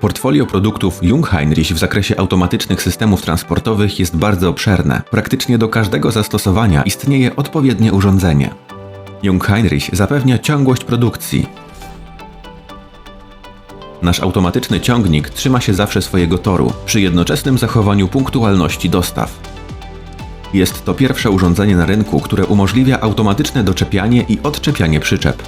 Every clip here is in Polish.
Portfolio produktów Jungheinrich w zakresie automatycznych systemów transportowych jest bardzo obszerne. Praktycznie do każdego zastosowania istnieje odpowiednie urządzenie. Jungheinrich zapewnia ciągłość produkcji. Nasz automatyczny ciągnik trzyma się zawsze swojego toru, przy jednoczesnym zachowaniu punktualności dostaw. Jest to pierwsze urządzenie na rynku, które umożliwia automatyczne doczepianie i odczepianie przyczep.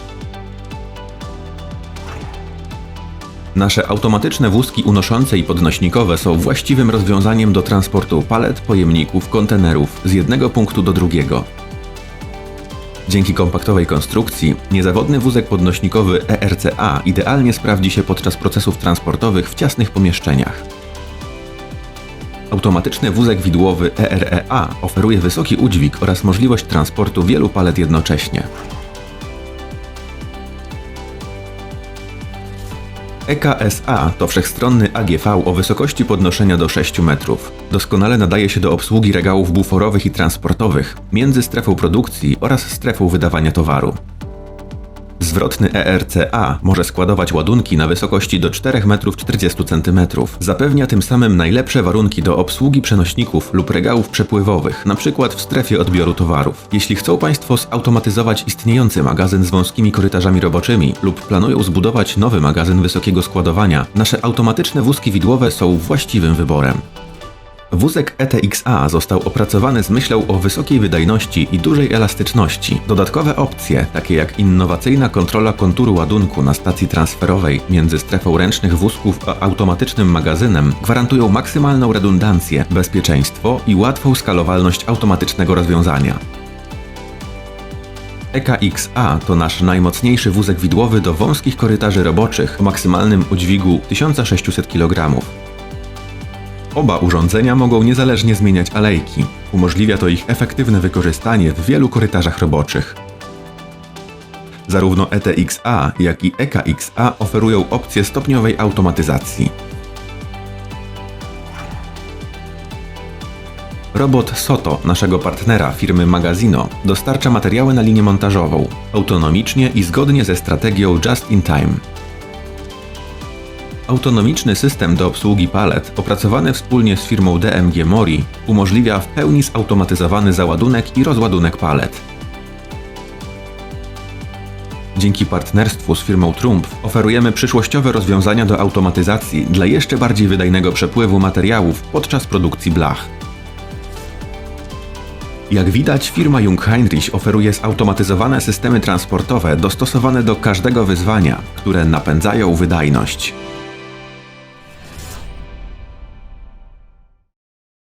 Nasze automatyczne wózki unoszące i podnośnikowe są właściwym rozwiązaniem do transportu palet, pojemników, kontenerów z jednego punktu do drugiego. Dzięki kompaktowej konstrukcji, niezawodny wózek podnośnikowy ERCA idealnie sprawdzi się podczas procesów transportowych w ciasnych pomieszczeniach. Automatyczny wózek widłowy EREA oferuje wysoki udźwig oraz możliwość transportu wielu palet jednocześnie. EKSA to wszechstronny AGV o wysokości podnoszenia do 6 metrów. Doskonale nadaje się do obsługi regałów buforowych i transportowych między strefą produkcji oraz strefą wydawania towaru. Zwrotny ERCA może składować ładunki na wysokości do 4,40 m. Zapewnia tym samym najlepsze warunki do obsługi przenośników lub regałów przepływowych, np. w strefie odbioru towarów. Jeśli chcą Państwo zautomatyzować istniejący magazyn z wąskimi korytarzami roboczymi lub planują zbudować nowy magazyn wysokiego składowania, nasze automatyczne wózki widłowe są właściwym wyborem. Wózek ETXA został opracowany z myślą o wysokiej wydajności i dużej elastyczności. Dodatkowe opcje, takie jak innowacyjna kontrola konturu ładunku na stacji transferowej między strefą ręcznych wózków a automatycznym magazynem, gwarantują maksymalną redundancję, bezpieczeństwo i łatwą skalowalność automatycznego rozwiązania. EKXA to nasz najmocniejszy wózek widłowy do wąskich korytarzy roboczych o maksymalnym udźwigu 1600 kg. Oba urządzenia mogą niezależnie zmieniać alejki. Umożliwia to ich efektywne wykorzystanie w wielu korytarzach roboczych. Zarówno ETXA, jak i EKXA oferują opcję stopniowej automatyzacji. Robot Soto, naszego partnera firmy Magazino, dostarcza materiały na linię montażową, autonomicznie i zgodnie ze strategią Just in Time. Autonomiczny system do obsługi palet, opracowany wspólnie z firmą DMG Mori, umożliwia w pełni zautomatyzowany załadunek i rozładunek palet. Dzięki partnerstwu z firmą Trump oferujemy przyszłościowe rozwiązania do automatyzacji dla jeszcze bardziej wydajnego przepływu materiałów podczas produkcji blach. Jak widać, firma Jungheinrich oferuje zautomatyzowane systemy transportowe dostosowane do każdego wyzwania, które napędzają wydajność.